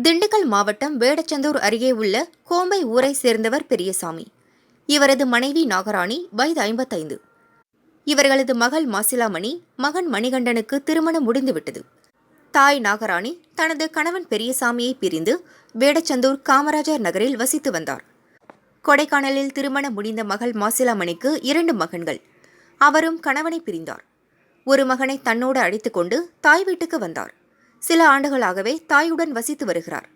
திண்டுக்கல் மாவட்டம் வேடச்சந்தூர் அருகே உள்ள கோம்பை ஊரை சேர்ந்தவர் பெரியசாமி. இவரது மனைவி நாகராணி வயது ஐம்பத்தைந்து. இவர்களது மகள் மாசிலாமணி மகன் மணிகண்டனுக்கு திருமணம் முடிந்துவிட்டது. தாய் நாகராணி தனது கணவன் பெரியசாமியை பிரிந்து வேடச்சந்தூர் காமராஜர் நகரில் வசித்து வந்தார். கொடைக்கானலில் திருமணம் முடிந்த மகள் மாசிலாமணிக்கு இரண்டு மகன்கள். அவரும் கணவனை பிரிந்தார். ஒரு மகனை தன்னோடு அழைத்துக்கொண்டு தாய் வீட்டுக்கு வந்தார். சில ஆண்டுகளாகவே தாயுடன் வசித்து வருகிறார்.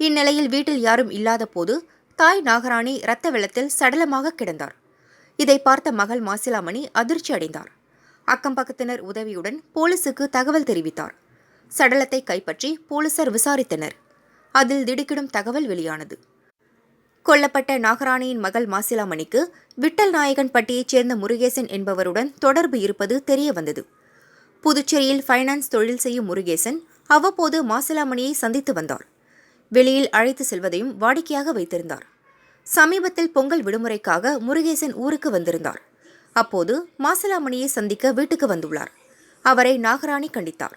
இந்நிலையில் வீட்டில் யாரும் இல்லாத போது தாய் நாகராணி இரத்த வெள்ளத்தில் சடலமாக கிடந்தார். இதை பார்த்த மகள் மாசிலாமணி அதிர்ச்சி அடைந்தார். அக்கம் பக்கத்தினர் உதவியுடன் போலீசுக்கு தகவல் தெரிவித்தார். சடலத்தை கைப்பற்றி போலீசார் விசாரித்தனர். அதில் திடுக்கிடும் தகவல் வெளியானது. கொல்லப்பட்ட நாகராணியின் மகள் மாசிலாமணிக்கு விட்டல் நாயகன் பட்டியைச் சேர்ந்த முருகேசன் என்பவருடன் தொடர்பு இருப்பது தெரிய வந்தது. புதுச்சேரியில் ஃபைனான்ஸ் தொழில் செய்யும் முருகேசன் அவ்வப்போது மாசிலாமணியை சந்தித்து வந்தார் வெளியில் அழைத்து செல்வதையும் வாடிக்கையாக வைத்திருந்தார். சமீபத்தில் பொங்கல் விடுமுறைக்காக முருகேசன் ஊருக்கு வந்திருந்தார். அப்போது மாசிலாமணியை சந்திக்க வீட்டுக்கு வந்துள்ளார். அவரை நாகராணி கண்டித்தார்.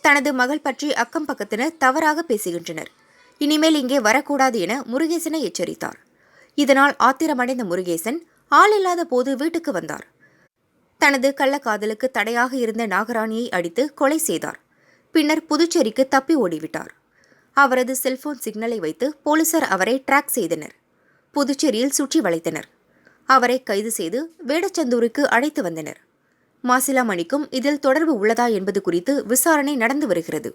தனது மகள் பற்றி அக்கம் பக்கத்தினர் தவறாக பேசுகின்றனர். இனிமேல் இங்கே வரக்கூடாது என முருகேசனை எச்சரித்தார். இதனால் ஆத்திரமடைந்த முருகேசன் ஆள் இல்லாத போது வீட்டுக்கு வந்தார். தனது கள்ளக்காதலுக்கு தடையாக இருந்த நாகராணியை அடித்து கொலை செய்தார். பின்னர் புதுச்சேரிக்கு தப்பி ஓடிவிட்டார். அவரது செல்போன் சிக்னலை வைத்து போலீசார் அவரை ட்ராக் செய்தனர். புதுச்சேரியில் சுற்றி வளைத்தனர். அவரை கைது செய்து வேடச்சந்தூருக்கு அழைத்து வந்தனர். மாசிலாமணிக்கும் இதில் தொடர்பு உள்ளதா என்பது குறித்து விசாரணை நடந்து வருகிறது.